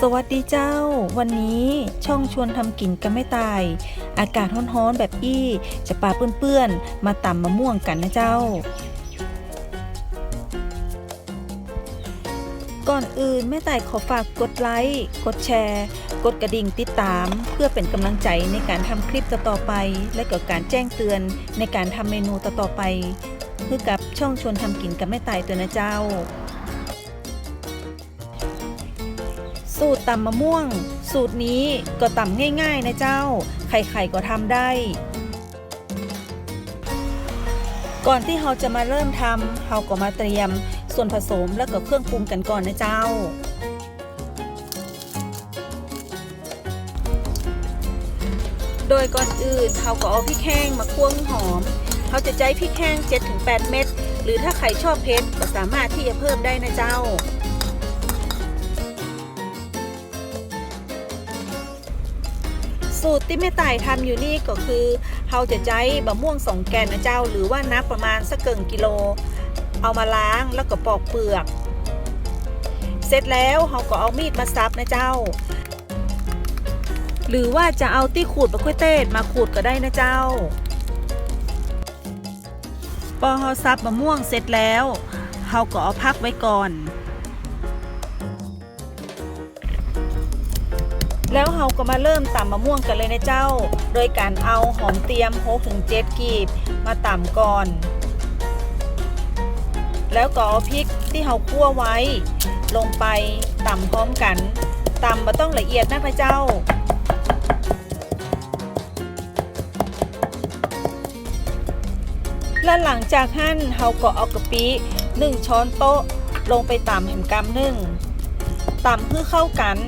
สวัสดีเจ้า วันนี้ช่องชวนทำกินกันไม่ตาย อากาศร้อนๆแบบอี้จะปาเปื้อนๆ มาตำมะม่วงกันนะเจ้า ก่อนอื่นแม่ต่ายขอฝากกดไลค์ กดแชร์ กดกระดิ่งติดตาม เพื่อเป็นกำลังใจในการทำคลิปต่อๆไป และก็การแจ้งเตือนในการทำเมนูต่อๆไปเพื่อกับช่องชวนทำกินกับแม่ต่ายตัวนะเจ้า สูตรตำมะม่วง สูตรนี้ก็ตำง่ายๆนะเจ้า ใครๆก็ทำได้ ก่อนที่เราจะมาเริ่มทำเราก็มาเตรียมส่วนผสมและก็เครื่องปรุงกันก่อนนะเจ้า โดยก่อนอื่นเราก็เอาพริกแห้งมาคั่วหอมเราจะใจพริกแห้ง 7-8 เม็ดหรือถ้าใครชอบเผ็ดก็สามารถที่จะเพิ่มได้นะเจ้า สูตรที่แม่ต่ายทำอยู่นี่ก็คือเราจะใช้บะม่วงสองแกนนะเจ้า หรือว่านับประมาณสักเกิงกิโล เอามาล้างแล้วก็ปอกเปลือก เสร็จแล้วเราก็เอามีดมาซับนะเจ้า หรือว่าจะเอาที่ขูดบะกล้วยเต้มาขูดก็ได้นะเจ้าพอเราซับมะม่วงเสร็จแล้วเราก็เอาพักไว้ก่อน แล้วเราก็มาเริ่มตำมะม่วงกันเลยนะเจ้า โดยการเอาหอมเตรียม6ถึง7กีบมาตำก่อน แล้วก็เอาพริกที่เราคั่วไว้ ลงไปตำพร้อมกันตำมาต้องละเอียดนะพระเจ้า และหลังจากหั่นเราก็เอากะปิ1ช้อนโต๊ะลงไปตำแหมกำหนึ่งตำเพื่อเข้ากัน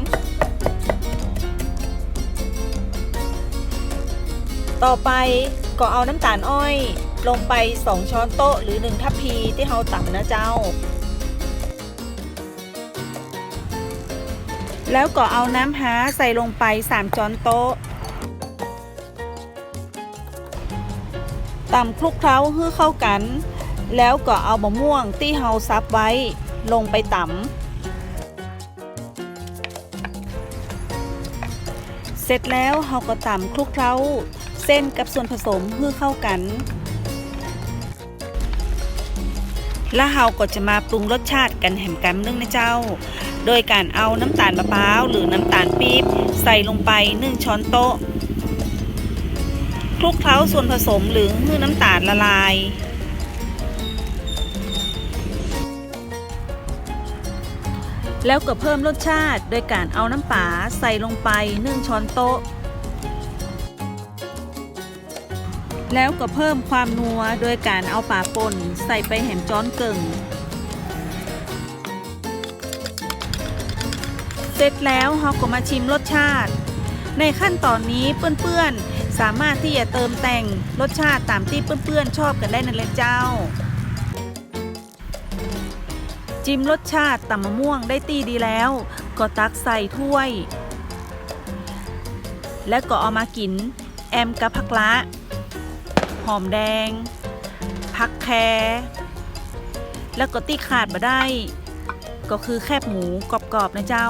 ต่อไปก็เอาน้ำตาลอ้อย ลงไป 2 ช้อนโต๊ะหรือ 1 ทัพพีที่เราต่ำนะเจ้า แล้วก็เอาน้ำฮาใส่ลงไป 3 ช้อนโต๊ะตำคลุกเคล้าให้เข้ากัน แล้วก็เอามะม่วงที่เราซับไว้ลงไปตำเสร็จแล้วเราก็ตำคลุกเคล้า เส้นกับส่วนผสมเพื่อเข้ากัน แล้วเราก็จะมาปรุงรสชาติกันแหมกันนึ่งนะเจ้า โดยการเอาน้ำตาลมะพร้าวหรือน้ำตาลปี๊บใส่ลงไป1ช้อนโต๊ะคลุกเคล้าส่วนผสมหรือให้น้ำตาลละลายแล้วก็เพิ่มรสชาติโดยการเอาน้ำปลาใส่ลงไป1ช้อนโต๊ะ แล้วก็เพิ่มความนัวโดยการเอาป่าป่นใส่ไปแหมจ้อนเกิงเสร็จแล้วเราก็มาชิมรสชาติ ในขั้นตอนนี้เพื่อนๆ สามารถที่จะเติมแต่งรสชาติตามที่เพื่อนๆ ชอบกันได้นั่นแหละเจ้า จิ้มรสชาติตำมะม่วงได้ตีดีแล้ว ก็ตักใส่ถ้วย แล้วก็เอามากิน แอมกับผักละ หอมแดง ผักแครแล้วก็ตีขาดมาได้ ก็คือแคบหมูกรอบๆนะเจ้า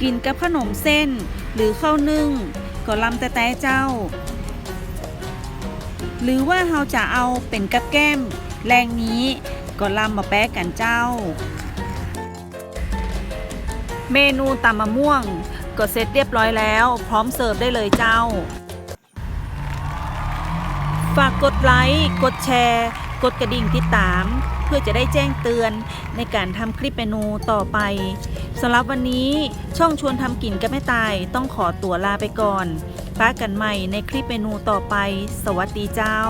กินกับขนมเส้นหรือข้าวนึ่งก็ลำแต่แต่เจ้า หรือว่าเราจะเอาเป็นกับแก้ม แรงนี้ก็ลำมาแปะกันเจ้า เมนูตำมะม่วง ก็เสร็จเรียบร้อยแล้ว พร้อมเสิร์ฟได้เลยเจ้า ฝากกดไลค์กดแชร์ กดกระดิ่งติดตาม เพื่อจะได้แจ้งเตือนในการทำคลิปเมนูต่อไปสำหรับวันนี้ช่องชวนทำกินกับแม่ตาย ต้องขอตัวลาไปก่อนป้ากันใหม่ในคลิปเมนูต่อไป สวัสดีเจ้า